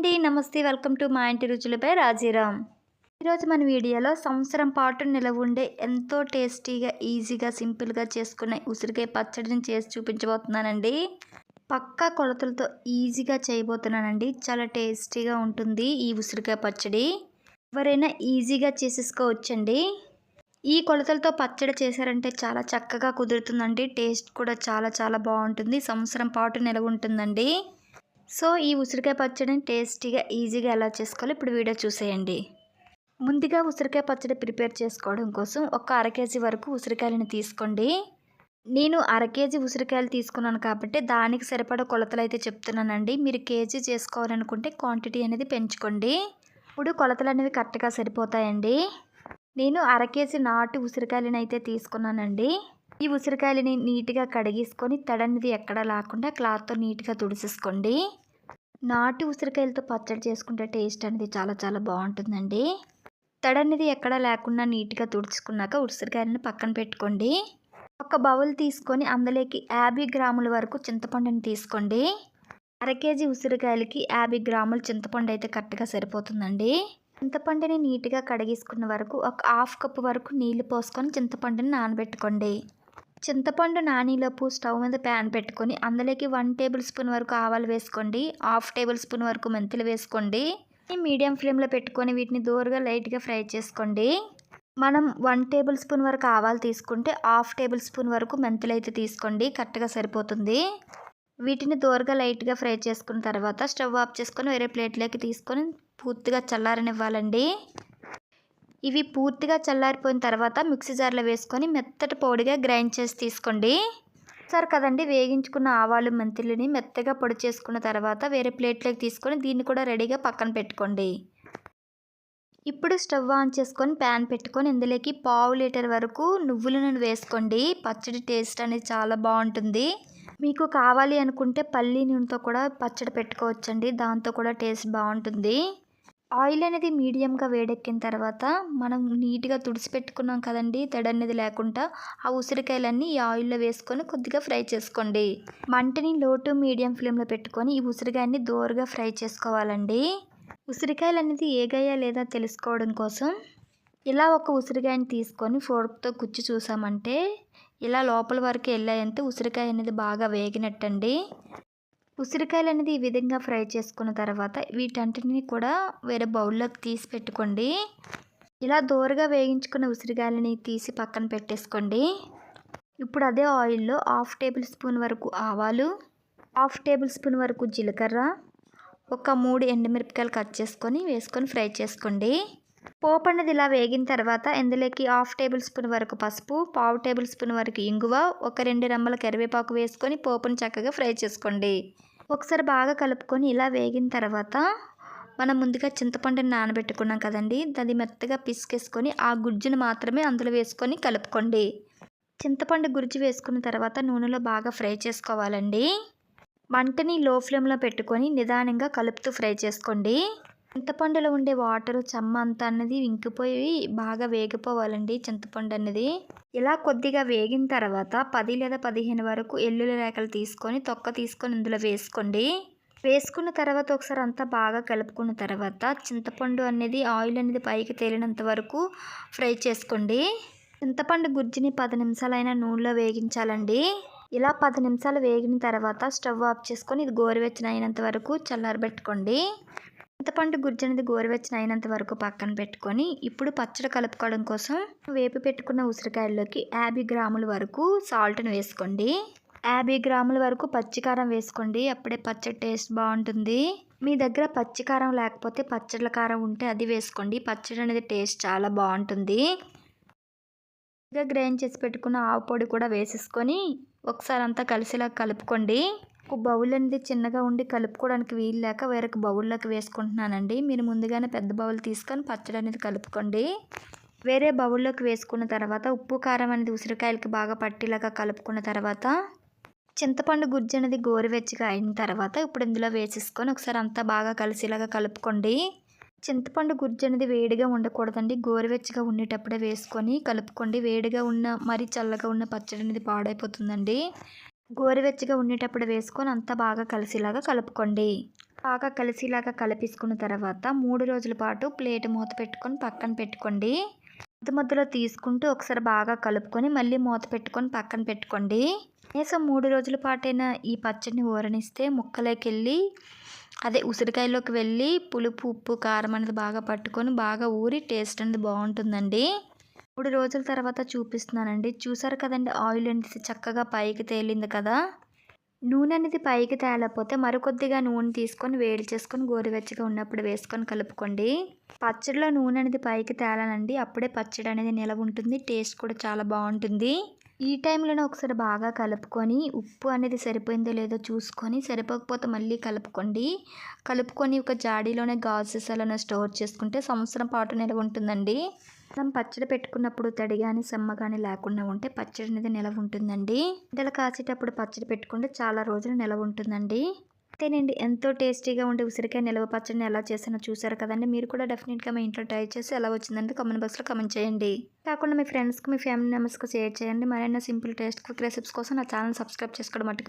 అండి. నమస్తే. Welcome to మా ఇంటి రుచులపై రాజీరామ్. ఈరోజు మన వీడియోలో సంవత్సరం పాటు నిలవ ఉండే ఎంతో టేస్టీగా ఈజీగా సింపుల్గా చేసుకునే ఉసిరికాయ పచ్చడిని చేసి చూపించబోతున్నానండి. పక్కా కొలతలతో ఈజీగా చేయబోతున్నానండి. చాలా టేస్టీగా ఉంటుంది ఈ ఉసిరికాయ పచ్చడి. ఎవరైనా ఈజీగా చేసేసుకోవచ్చండి. ఈ కొలతలతో పచ్చడి చేశారంటే చాలా చక్కగా కుదురుతుందండి. టేస్ట్ కూడా చాలా చాలా బాగుంటుంది. సంవత్సరం పాటు నిలవ ఉంటుందండి. సో ఈ ఉసిరికాయ పచ్చడిని టేస్టీగా ఈజీగా ఎలా చేసుకోవాలో ఇప్పుడు వీడియో చూసేయండి. ముందుగా ఉసిరికాయ పచ్చడి ప్రిపేర్ చేసుకోవడం కోసం ఒక అర కేజీ వరకు ఉసిరికాయలను తీసుకోండి. నేను అర కేజీ ఉసిరికాయలు తీసుకున్నాను కాబట్టి దానికి సరిపడ కొలతలు అయితే చెప్తున్నానండి. మీరు కేజీ చేసుకోవాలనుకుంటే క్వాంటిటీ అనేది పెంచుకోండి. ఇప్పుడు కొలతలు అనేవి కరెక్ట్గా సరిపోతాయండి. నేను అర కేజీ నాటు ఉసిరికాయలను అయితే తీసుకున్నానండి. ఈ ఉసిరికాయలని నీట్గా కడిగేసుకొని తడనిది ఎక్కడా లేకుండా క్లాత్తో నీట్గా తుడిసేసుకోండి. నాటు ఉసిరికాయలతో పచ్చడి చేసుకుంటే టేస్ట్ అనేది చాలా చాలా బాగుంటుందండి. తడనిది ఎక్కడా లేకుండా నీట్గా తుడుచుకున్నాక ఉసిరికాయలను పక్కన పెట్టుకోండి. ఒక బౌల్ తీసుకొని అందులోకి యాభై గ్రాముల వరకు చింతపండుని తీసుకోండి. అర కేజీ ఉసిరికాయలకి యాభై గ్రాముల చింతపండు అయితే కరెక్ట్గా సరిపోతుందండి. చింతపండుని నీట్గా కడిగేసుకున్న వరకు ఒక హాఫ్ కప్ వరకు నీళ్ళు పోసుకొని చింతపండుని నానబెట్టుకోండి. చింతపండు నానీలోపు స్టవ్ మీద ప్యాన్ పెట్టుకొని అందులోకి వన్ టేబుల్ స్పూన్ వరకు ఆవాలు వేసుకోండి. హాఫ్ టేబుల్ స్పూన్ వరకు మెంతులు వేసుకోండి. మీడియం ఫ్లేమ్లో పెట్టుకొని వీటిని దూరగా లైట్గా ఫ్రై చేసుకోండి. మనం వన్ టేబుల్ స్పూన్ వరకు ఆవాలు తీసుకుంటే హాఫ్ టేబుల్ స్పూన్ వరకు మెంతులు అయితే తీసుకోండి. కరెక్ట్గా సరిపోతుంది. వీటిని దూరగా లైట్గా ఫ్రై చేసుకున్న తర్వాత స్టవ్ ఆఫ్ చేసుకొని వేరే ప్లేట్లోకి తీసుకొని పూర్తిగా చల్లారనివ్వాలండి. ఇవి పూర్తిగా చల్లారిపోయిన తర్వాత మిక్సీ జార్లో వేసుకొని మెత్తటి పొడిగా గ్రైండ్ చేసి తీసుకోండి. సరే కదండి వేగించుకున్న ఆవాలు మెంతులని మెత్తగా పొడి చేసుకున్న తర్వాత వేరే ప్లేట్లోకి తీసుకొని దీన్ని కూడా రెడీగా పక్కన పెట్టుకోండి. ఇప్పుడు స్టవ్ ఆన్ చేసుకొని ప్యాన్ పెట్టుకొని ఇందులోకి పావు లీటర్ వరకు నువ్వుల నూనె వేసుకోండి. పచ్చడి టేస్ట్ అనేది చాలా బాగుంటుంది. మీకు కావాలి అనుకుంటే పల్లీ నూనెతో కూడా పచ్చడి పెట్టుకోవచ్చండి. దాంతో కూడా టేస్ట్ బాగుంటుంది. ఆయిల్ అనేది మీడియంగా వేడెక్కిన తర్వాత మనం నీట్గా తుడిచిపెట్టుకున్నాం కదండి తడి అనేది లేకుండా ఆ ఉసిరికాయలన్నీ ఈ ఆయిల్లో వేసుకొని కొద్దిగా ఫ్రై చేసుకోండి. మంటని లో టు మీడియం ఫ్లేమ్లో పెట్టుకొని ఈ ఉసిరికాయని దోరగా ఫ్రై చేసుకోవాలండి. ఉసిరికాయలు అనేది ఏగాయా లేదా తెలుసుకోవడం కోసం ఇలా ఒక ఉసిరికాయని తీసుకొని ఫోర్క్తో కుచ్చి చూసామంటే ఇలా లోపల వరకు వెళ్ళాయంటే ఉసిరికాయ అనేది బాగా వేగినట్టండి. ఉసిరికాయలు అనేది ఈ విధంగా ఫ్రై చేసుకున్న తర్వాత వీటంటిని కూడా వేరే బౌల్లోకి తీసి పెట్టుకోండి. ఇలా దోరగా వేయించుకున్న ఉసిరికాయలని తీసి పక్కన పెట్టేసుకోండి. ఇప్పుడు అదే ఆయిల్లో హాఫ్ టేబుల్ స్పూన్ వరకు ఆవాలు హాఫ్ టేబుల్ స్పూన్ వరకు జీలకర్ర ఒక మూడు ఎండుమిరపకాయలు కట్ చేసుకొని వేసుకొని ఫ్రై చేసుకోండి. పోపు అనేది ఇలా వేగిన తర్వాత ఇందులోకి హాఫ్ టేబుల్ స్పూన్ వరకు పసుపు పావు టేబుల్ స్పూన్ వరకు ఇంగువ ఒక రెండు రెమ్మల కరివేపాకు వేసుకొని పోపును చక్కగా ఫ్రై చేసుకోండి. ఒకసారి బాగా కలుపుకొని ఇలా వేగిన తర్వాత మనం ముందుగా చింతపండుని నానబెట్టుకున్నాం కదండి. దాన్ని మెత్తగా పిసికేసుకొని ఆ గుజ్జును మాత్రమే అందులో వేసుకొని కలుపుకోండి. చింతపండు గుజ్జు వేసుకున్న తర్వాత నూనెలో బాగా ఫ్రై చేసుకోవాలండి. మంటని లో ఫ్లేమ్లో పెట్టుకొని నిదానంగా కలుపుతూ ఫ్రై చేసుకోండి. చింతపండులో ఉండే వాటర్ చెమ్మ అంతా అన్నది ఇంకిపోయి బాగా వేగిపోవాలండి చింతపండు అన్నది. ఇలా కొద్దిగా వేగిన తర్వాత పది లేదా పదిహేను వరకు ఎల్లుల రేఖలు తీసుకొని తొక్క తీసుకొని ఇందులో వేసుకోండి. వేసుకున్న తర్వాత ఒకసారి అంతా బాగా కలుపుకున్న తర్వాత చింతపండు అనేది ఆయిల్ అనేది పైకి తేలినంత వరకు ఫ్రై చేసుకోండి. చింతపండు గుజ్జుని పది నిమిషాలైనా నూనెలో వేగించాలండి. ఇలా పది నిమిషాలు వేగిన తర్వాత స్టవ్ ఆఫ్ చేసుకొని ఇది గోరువెచ్చన అయినంత వరకు చల్లారబెట్టుకోండి. చింతపండు గుజ్జు గోరువెచ్చన అయినంత వరకు పక్కన పెట్టుకొని ఇప్పుడు పచ్చడి కలుపుకోవడం కోసం వేపి పెట్టుకున్న ఉసిరికాయల్లోకి యాభై గ్రాముల వరకు సాల్ట్ని వేసుకోండి. యాభై గ్రాముల వరకు పచ్చికారం వేసుకోండి. అప్పుడే పచ్చడి టేస్ట్ బాగుంటుంది. మీ దగ్గర పచ్చికారం లేకపోతే పచ్చళ్ళ కారం ఉంటే అది వేసుకోండి. పచ్చడి అనేది టేస్ట్ చాలా బాగుంటుంది. గ్రైండ్ చేసి పెట్టుకున్న ఆవు పొడి కూడా వేసేసుకొని ఒకసారి అంతా కలిసిలా కలుపుకోండి. ఒక బౌల్ అనేది చిన్నగా ఉండి కలుపుకోవడానికి వీలు లేక వేరొక బౌల్లోకి వేసుకుంటున్నానండి. మీరు ముందుగానే పెద్ద బౌల్ తీసుకొని పచ్చడి అనేది కలుపుకోండి. వేరే బౌల్లోకి వేసుకున్న తర్వాత ఉప్పు కారం అనేది ఉసిరికాయలకి బాగా పట్టేలాగా కలుపుకున్న తర్వాత చింతపండు గుజ్జు అనేది గోరువెచ్చగా అయిన తర్వాత ఇప్పుడు ఇందులో వేసేసుకొని ఒకసారి అంతా బాగా కలిసేలాగా కలుపుకోండి. చింతపండు గుజ్జు అనేది వేడిగా ఉండకూడదండి. గోరువెచ్చగా ఉండేటప్పుడే వేసుకొని కలుపుకోండి. వేడిగా ఉన్న మరీ చల్లగా ఉన్న పచ్చడి అనేది పాడైపోతుందండి. గోరువెచ్చగా ఉండేటప్పుడు వేసుకొని అంతా బాగా కలిసేలాగా కలుపుకోండి. బాగా కలిసిలాగా కలిపేసుకున్న తర్వాత మూడు రోజుల పాటు ప్లేట్ మూత పెట్టుకొని పక్కన పెట్టుకోండి. మధ్య మధ్యలో తీసుకుంటూ ఒకసారి బాగా కలుపుకొని మళ్ళీ మూత పెట్టుకొని పక్కన పెట్టుకోండి. కనీసం మూడు రోజుల పాటైనా ఈ పచ్చడిని ఊరనిస్తే ముక్కలోకి వెళ్ళి అదే ఉసిరికాయలోకి వెళ్ళి పులుపు ఉప్పు కారం అనేది బాగా పట్టుకొని బాగా ఊరి టేస్ట్ అనేది బాగుంటుందండి. మూడు రోజుల తర్వాత చూపిస్తున్నానండి. చూసారు కదండి ఆయిల్ అనేది చక్కగా పైకి తేలింది కదా? నూనె అనేది పైకి తేలకపోతే మరికొద్దిగా నూనె తీసుకొని వేడి చేసుకొని గోరువెచ్చగా ఉన్నప్పుడు వేసుకొని కలుపుకోండి. పచ్చడిలో నూనె అనేది పైకి తేలాలండి. అప్పుడే పచ్చడి అనేది నిలవ ఉంటుంది టేస్ట్ కూడా చాలా బాగుంటుంది. ఈ టైంలోనే ఒకసారి బాగా కలుపుకొని ఉప్పు అనేది సరిపోయిందో లేదో చూసుకొని సరిపోకపోతే మళ్ళీ కలుపుకోండి. కలుపుకొని ఒక జాడీలోనే గాజు సీసాలోనే స్టోర్ చేసుకుంటే సంవత్సరం పాటు నిలవ ఉంటుందండి మనం పచ్చడి పెట్టుకున్నప్పుడు తడి కానీ సెమ్మ కానీ లేకుండా ఉంటే పచ్చడి అనేది నిలవ ఉంటుందండి ఇంటలు కాసేటప్పుడు పచ్చడి పెట్టుకుంటే చాలా రోజులు నిలవ ఉంటుందండి అంతేనండి. ఎంతో టేస్టీగా ఉండే ఉసిరికాయ నిల్వ పచ్చడిని ఎలా చేసానో చూసారు కదండి. మీరు కూడా డెఫినెట్గా మీ ఇంట్లో ట్రై చేసి ఎలా వచ్చిందంటే కామెంట్ బాక్స్లో కామెంట్ చేయండి. కాకుండా మీ ఫ్రెండ్స్కి మీ ఫ్యామిలీ మెంబర్స్కి షేర్ చేయండి. మరైనా సింపుల్ టేస్ట్ క్విక్ రెసిప్స్ కోసం నా ఛానల్ సబ్స్క్రైబ్ చేసుకోవడం మట్టుకు